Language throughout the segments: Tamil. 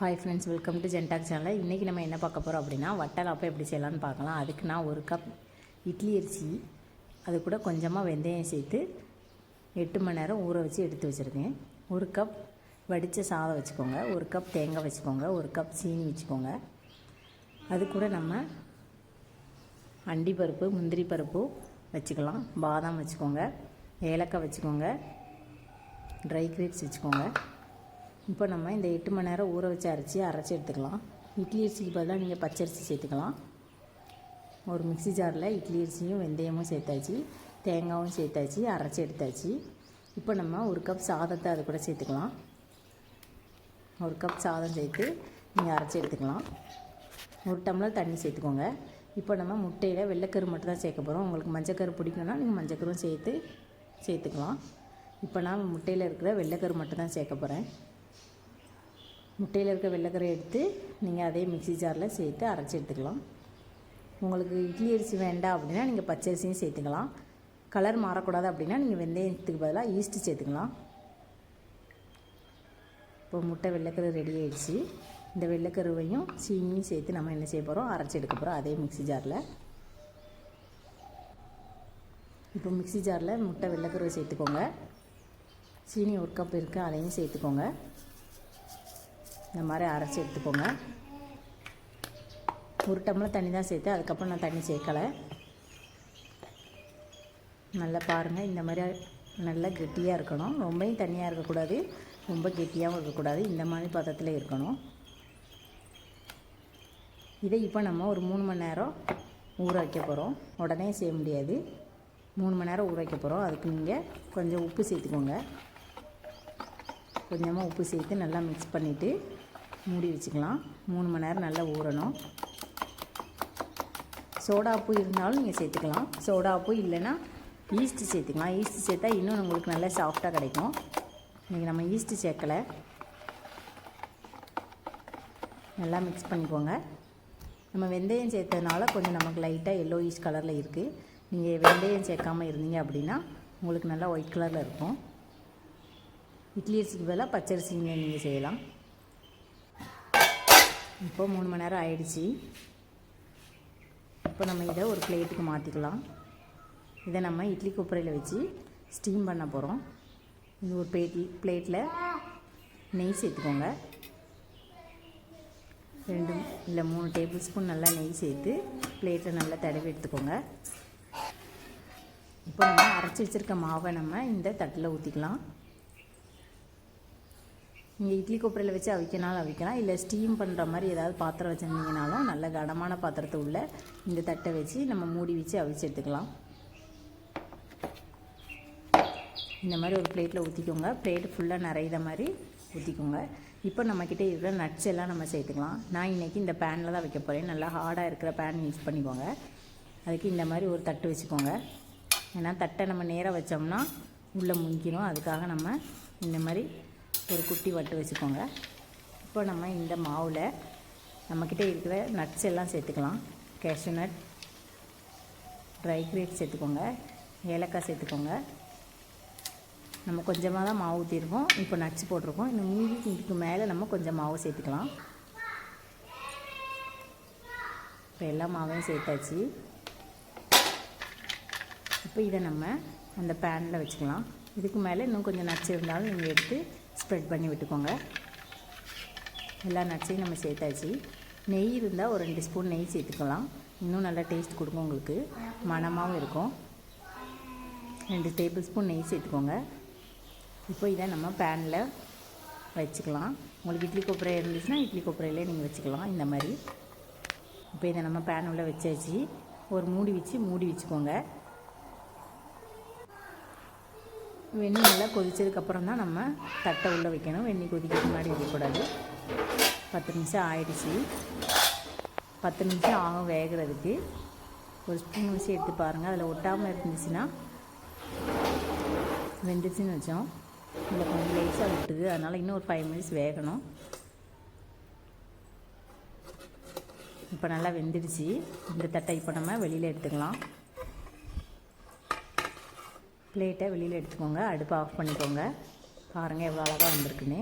ஹாய் ஃப்ரெண்ட்ஸ் வெல்கம் டு ஜென்டாக் சேனலில் இன்றைக்கி நம்ம என்ன பார்க்க போகிறோம் அப்படின்னா வட்டலாப்பம் எப்படி செய்யலாம்னு பார்க்கலாம். அதுக்கு நான் ஒரு கப் இட்லி அரிசி அது கூட கொஞ்சமாக வெந்தயம் சேர்த்து எட்டு மணி நேரம் ஊற வச்சு எடுத்து வச்சுருக்கேன். ஒரு கப் வடித்த சாதம் வச்சுக்கோங்க. ஒரு கப் தேங்காய் வச்சுக்கோங்க. ஒரு கப் சீனி வச்சுக்கோங்க. அது கூட நம்ம அண்டி பருப்பு முந்திரி பருப்பு வச்சுக்கலாம். பாதாம் வச்சுக்கோங்க. ஏலக்காய் வச்சுக்கோங்க. ட்ரை கிரேப்ஸ் வச்சுக்கோங்க. இப்போ நம்ம இந்த எட்டு மணி நேரம் ஊற வச்சு அரைச்சி அரைச்சி எடுத்துக்கலாம். இட்லி அரிசிக்கு பதிலாக நீங்கள் பச்சரிசி சேர்த்துக்கலாம். ஒரு மிக்ஸி ஜாரில் இட்லி அரிசியும் வெந்தயமும் சேர்த்தாச்சு தேங்காயும் சேர்த்தாச்சு அரைச்சி எடுத்தாச்சு. இப்போ நம்ம ஒரு கப் சாதத்தை அது கூட சேர்த்துக்கலாம். ஒரு கப் சாதம் சேர்த்து நீங்கள் அரைச்சி எடுத்துக்கலாம். ஒரு டம்ளர் தண்ணி சேர்த்துக்கோங்க. இப்போ நம்ம முட்டையில் வெள்ளைக்கரு மட்டும் தான் சேர்க்க போகிறோம் உங்களுக்கு மஞ்சக்கரு பிடிக்கும்னா நீங்கள் மஞ்சக்கரும் சேர்த்து சேர்த்துக்கலாம். இப்போ நான் முட்டையில் இருக்கிற வெள்ளைக்கரு மட்டும் தான் சேர்க்க போகிறேன் முட்டையில் இருக்க வெள்ளைக்கரை எடுத்து நீங்கள் அதே மிக்ஸி ஜாரில் சேர்த்து அரைச்சி எடுத்துக்கலாம். உங்களுக்கு இட்லி அரிசி வேண்டாம் அப்படின்னா நீங்கள் பச்சை அரிசியும் சேர்த்துக்கலாம். கலர் மாறக்கூடாது அப்படின்னா நீங்கள் வெந்தயத்துக்கு பதிலாக ஈஸ்ட்டு சேர்த்துக்கலாம். இப்போ முட்டை வெள்ளைக்கரு ரெடி ஆகிடுச்சு இந்த வெள்ளைக்கருவையும் சீனியும் சேர்த்து நம்ம என்ன செய்ய போகிறோம் அரைச்சி எடுக்க போகிறோம் அதே மிக்ஸி ஜாரில். இப்போ மிக்ஸி ஜாரில் முட்டை வெள்ளைக்கருவை சேர்த்துக்கோங்க. சீனி ஒரு கப் இருக்குது அதையும் சேர்த்துக்கோங்க. இந்த மாதிரி அரைச்சி எடுத்துக்கோங்க. ஒரு டம்ளர் தண்ணி தான் சேர்த்து அதுக்கப்புறம் நான் தண்ணி சேர்க்கலை. நல்லா பாருங்கள் இந்த மாதிரி நல்லா கெட்டியாக இருக்கணும். ரொம்பவும் தண்ணியாக இருக்கக்கூடாது ரொம்ப கெட்டியாகவும் இருக்கக்கூடாது. இந்த மாதிரி பதத்தில் இருக்கணும். இதை இப்போ நம்ம ஒரு மூணு மணி நேரம் ஊற வைக்க போகிறோம் உடனே செய்ய முடியாது. மூணு மணி நேரம் ஊற வைக்க போகிறோம் அதுக்கு நீங்கள் கொஞ்சம் உப்பு சேர்த்துக்கோங்க. கொஞ்சமாக உப்பு சேர்த்து நல்லா மிக்ஸ் பண்ணிவிட்டு மூடி வச்சுக்கலாம். மூணு மணி நேரம் நல்லா ஊறணும். சோடா உப்பு இருந்தாலும் நீங்கள் சேர்த்துக்கலாம். சோடா உப்பு இல்லைன்னா ஈஸ்ட்டு சேர்த்துக்கலாம். ஈஸ்ட்டு சேர்த்தா இன்னும் உங்களுக்கு நல்லா சாஃப்டாக கிடைக்கும். இன்றைக்கி நம்ம ஈஸ்ட்டு சேர்க்கலை. நல்லா மிக்ஸ் பண்ணிக்கோங்க. நம்ம வெந்தயம் சேர்த்ததுனால கொஞ்சம் நமக்கு லைட்டாக எல்லோ ஈஸ்ட் கலரில் இருக்குது நீங்கள் வெந்தயம் சேர்க்காமல் இருந்தீங்க அப்படின்னா உங்களுக்கு நல்லா ஒயிட் கலரில் இருக்கும். இட்லி அரிசிக்கு பதிலாக பச்சரிசிங்க நீங்கள் செய்யலாம். இப்போ மூணு மணி நேரம் ஆயிடுச்சு. இப்போ நம்ம இதை ஒரு பிளேட்டுக்கு மாற்றிக்கலாம் இதை நம்ம இட்லி குப்பரையில் வச்சு ஸ்டீம் பண்ண போகிறோம் இது ஒரு பிளேட்டில் பிளேட்டில் நெய் சேர்த்துக்கோங்க. ரெண்டு இல்லை மூணு டேபிள் ஸ்பூன் நல்லா நெய் சேர்த்து பிளேட்டில் நல்லா தடவி எடுத்துக்கோங்க. இப்போ நம்ம அரைச்சி வச்சுருக்க மாவை நம்ம இந்த தட்டில் ஊற்றிக்கலாம் நீங்கள் இட்லி கொப்பரையில் வச்சு அவிக்கனாலும் அவிக்கலாம். இல்லை ஸ்டீம் பண்ணுற மாதிரி ஏதாவது பாத்திரம் வச்சுருந்தீங்கனாலும் நல்ல கனமான பாத்திரத்தை உள்ள இந்த தட்டை வச்சு நம்ம மூடி வச்சு அவிச்சு எடுத்துக்கலாம். இந்த மாதிரி ஒரு பிளேட்டில் ஊற்றிக்கோங்க பிளேட் ஃபுல்லாக நிறையிற மாதிரி ஊற்றிக்கோங்க இப்போ நம்மக்கிட்ட இருக்கிற நட்ஸ் எல்லாம் நம்ம சேர்த்துக்கலாம். நான் இன்றைக்கி இந்த பேனில் தான் வைக்க போகிறேன் நல்லா ஹார்டாக இருக்கிற பேன் யூஸ் பண்ணிக்கோங்க. அதுக்கு இந்த மாதிரி ஒரு தட்டு வச்சுக்கோங்க. ஏன்னா தட்டை நம்ம நேராக வச்சோம்னா உள்ளே முங்கிடும் அதுக்காக நம்ம இந்த மாதிரி ஒரு குட்டி வட்டு வச்சுக்கோங்க. இப்போ நம்ம இந்த மாவில் நம்மக்கிட்ட இருக்கிற நட்ஸ் எல்லாம் சேர்த்துக்கலாம். கேஷ்யூ நட் ட்ரை கிரேட் சேர்த்துக்கோங்க. ஏலக்காய் சேர்த்துக்கோங்க. நம்ம கொஞ்சமாக தான் மாவு ஊற்றிருக்கோம் இப்போ நட்ஸ் போட்டிருக்கோம். இன்னும் மீதி இதுக்கு மேலே நம்ம கொஞ்சம் மாவு சேர்த்துக்கலாம். இப்போ எல்லா மாவையும் சேர்த்தாச்சு. இப்போ இதை நம்ம அந்த பேனில் வச்சுக்கலாம். இதுக்கு மேலே இன்னும் கொஞ்சம் நட்ஸ் இருந்தாலும் நீங்கள் எடுத்து ஸ்ப்ரெட் பண்ணி விட்டுக்கோங்க. எல்லா நட்ஸையும் நம்ம சேர்த்தாச்சு. நெய் இருந்தால் ஒரு ரெண்டு ஸ்பூன் நெய் சேர்த்துக்கலாம். இன்னும் நல்லா டேஸ்ட் கொடுக்கும் உங்களுக்கு. மணமாகவும் இருக்கும். ரெண்டு டேபிள் ஸ்பூன் நெய் சேர்த்துக்கோங்க. இப்போ இதை நம்ம பேனில் வச்சுக்கலாம். உங்களுக்கு இட்லி கொப்பரை இருந்துச்சுன்னா இட்லி கொப்பரையிலே நீங்கள் வச்சுக்கலாம். இந்த மாதிரி. இப்போ இதை நம்ம பேன் உள்ளே வச்சாச்சு. ஒரு மூடி வச்சு மூடி வச்சுக்கோங்க. வெந்நி நல்லா கொதித்ததுக்கப்புறம் தான் நம்ம தட்டை உள்ளே வைக்கணும். வெந்நீர் கொதிக்க முன்னாடி வைக்கக்கூடாது. பத்து நிமிஷம் ஆயிடுச்சு. பத்து நிமிஷம் ஆகும் வேகிறதுக்கு. ஒரு ஸ்பூன் வச்சு எடுத்து பாருங்கள் அதில் ஒட்டாமல் இருந்துச்சுன்னா வெந்துச்சுன்னு வச்சோம். இதில் கொஞ்சம் லேஸாக விட்டுது. அதனால் இன்னும் ஒரு ஃபைவ் மினிட்ஸ் வேகணும். இப்போ நல்லா வெந்துடுச்சு. இந்த தட்டை இப்போ நம்ம வெளியில் எடுத்துக்கலாம். பிளேட்டை வெளியில் எடுத்துக்கோங்க. அடுப்பை ஆஃப் பண்ணிக்கோங்க. பாருங்கள் எவ்வளோ அழகாக வந்திருக்குன்னு.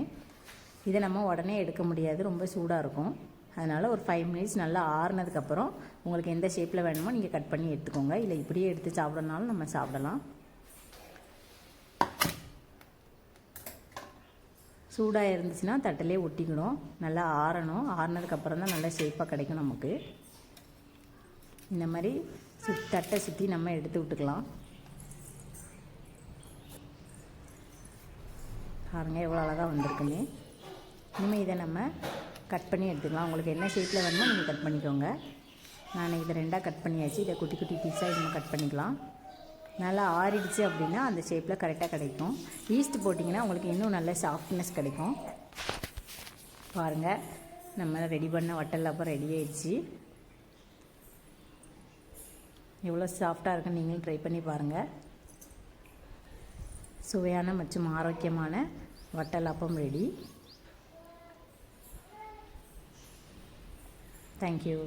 இதை நம்ம உடனே எடுக்க முடியாது. ரொம்ப சூடாக இருக்கும். அதனால் ஒரு ஃபைவ் மினிட்ஸ் நல்லா ஆறுனதுக்கப்புறம் உங்களுக்கு எந்த ஷேப்பில் வேணுமோ நீங்கள் கட் பண்ணி எடுத்துக்கோங்க. இல்லை இப்படியே எடுத்து சாப்பிடனாலும் நம்ம சாப்பிடலாம். சூடாக இருந்துச்சுன்னா தட்டிலே ஒட்டிக்கணும். நல்லா ஆறணும். ஆறுனதுக்கப்புறம் தான் நல்லா ஷேப்பாக கிடைக்கும் நமக்கு. இந்த மாதிரி சுத் தட்டை சுற்றி நம்ம எடுத்து விட்டுக்கலாம். பாருங்கள் எவ்வளோ அழகாக வந்திருக்குன்னு. இனிமேல் இதை நம்ம கட் பண்ணி எடுத்துக்கலாம். உங்களுக்கு என்ன ஷேப்பில் வேணுமோ நீங்கள் கட் பண்ணிக்கோங்க. நான் இதை ரெண்டாக கட் பண்ணியாச்சு. இதை குட்டி குட்டி பீஸாக நம்ம கட் பண்ணிக்கலாம். நல்லா ஆறிடுச்சு அப்படின்னா அந்த ஷேப்பில் கரெக்டாக கிடைக்கும். ஈஸ்ட் போட்டிங்கன்னா உங்களுக்கு இன்னும் நல்ல சாஃப்ட்னஸ் கிடைக்கும். பாருங்கள் நம்ம ரெடி பண்ண வட்டல் அப்போ ரெடி ஆயிடுச்சு. எவ்வளோ சாஃப்டாக இருக்குன்னு நீங்களும் ட்ரை பண்ணி பாருங்கள் சுவையான மற்றும் ஆரோக்கியமான வட்டல் அப்பம் ரெடி தேங்க்யூ